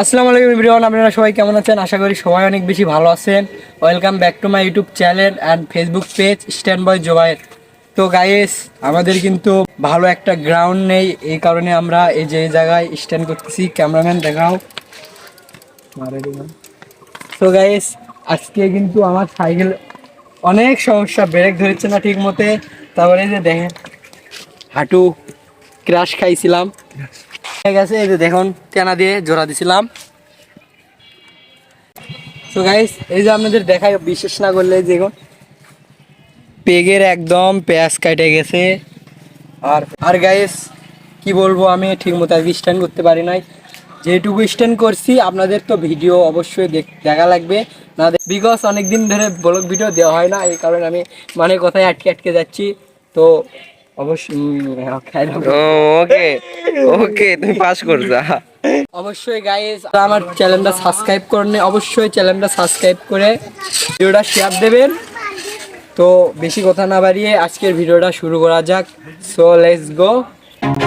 আসসালামু আলাইকুম এভরিওয়ান, আপনারা সবাই কেমন আছেন? আশা করি সবাই অনেক বেশি ভালো আছেন। Welcome back to my YouTube channel and Facebook page stand boy Zobayer তো গাইস আমাদের কিন্তু ভালো একটা গ্রাউন্ড নেই। এই কারণে আমরা এই যে জায়গায় স্ট্যান্ড করতেছি। ক্যামেরাম্যান দেখাও। তো গাইস আজকে কিন্তু আমার সাইকেল অনেক সমস্যা ব্রেক ধরেছে না ঠিক মতে তারপরে যে দেখেন, হাঁটু ক্রাশ খাইছিলাম। আছে এই যে দেখুন, টেনা দিয়ে জোড়া দিছিলাম। তো গাইস এই যে আপনাদের দেখাই বিশেষ না করলে দেখুন পেগের একদম পেঁয়াজ কাটে গেছে। আর আর গাইস কি বলব আমি ঠিক মতো আজকে স্ট্যান্ড করতে পারি নাই। যেটুকু স্ট্যান্ড করছি, আপনাদের তো ভিডিও অবশ্যই দেখ- লাগবে। না বিকজ অনেক দিন ধরে ব্লগ ভিডিও দেওয়া হয় না, এই কারণে আমি মানে কোথায় আটকে আটকে যাচ্ছি। তো ওকে ওকে তুমি পাস করছা। অবশ্যই গাইস আমার চ্যানেলটা সাবস্ক্রাইব করেন অবশ্যই চ্যানেলটা সাবস্ক্রাইব করে ভিডিওটা শেয়ার দেবেন। তো বেশি কথা না বাড়িয়ে আজকের ভিডিওটা শুরু করা যাক। So let's go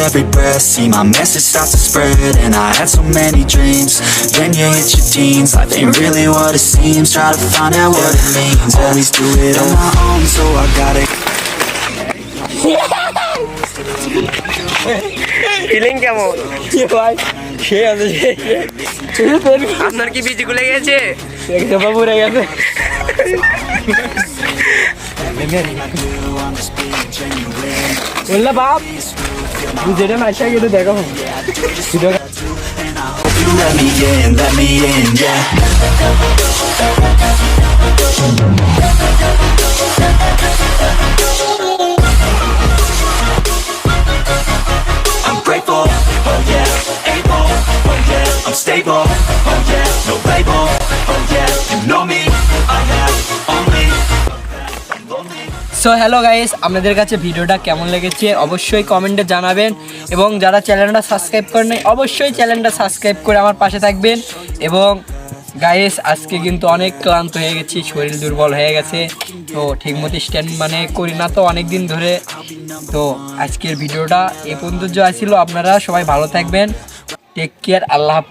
every breath, see my message start to spread. And I had so many dreams. Then you hit your teens, life ain't really what it seems. Try to find out what it means. Always do it on my own, so I gotta. Feeling কেমন ভাই সে আছে আপনার কি busy খুলে গেছে বাবু রে গেছে বললা বাপ যেটা মাইশা গেলে দেখো video You so hello guys আপনাদের কাছে ভিডিওটা কেমন লেগেছে অবশ্যই কমেন্টে জানাবেন এবং যারা চ্যানেলটা সাবস্ক্রাইব করেন অবশ্যই চ্যানেলটা সাবস্ক্রাইব করে আমার পাশে থাকবেন এবং গাইস আজকে কিন্তু অনেক ক্লান্ত হয়ে গেছি, শরীর দুর্বল হয়ে গেছে। তো ঠিকমতো স্ট্যান্ড মানে করি না তো অনেক দিন ধরে। তো আজকের ভিডিওটা এ পর্যন্ত যা ছিল, আপনারা সবাই ভালো থাকবেন। টেক কেয়ার আল্লাহ হাফেজ।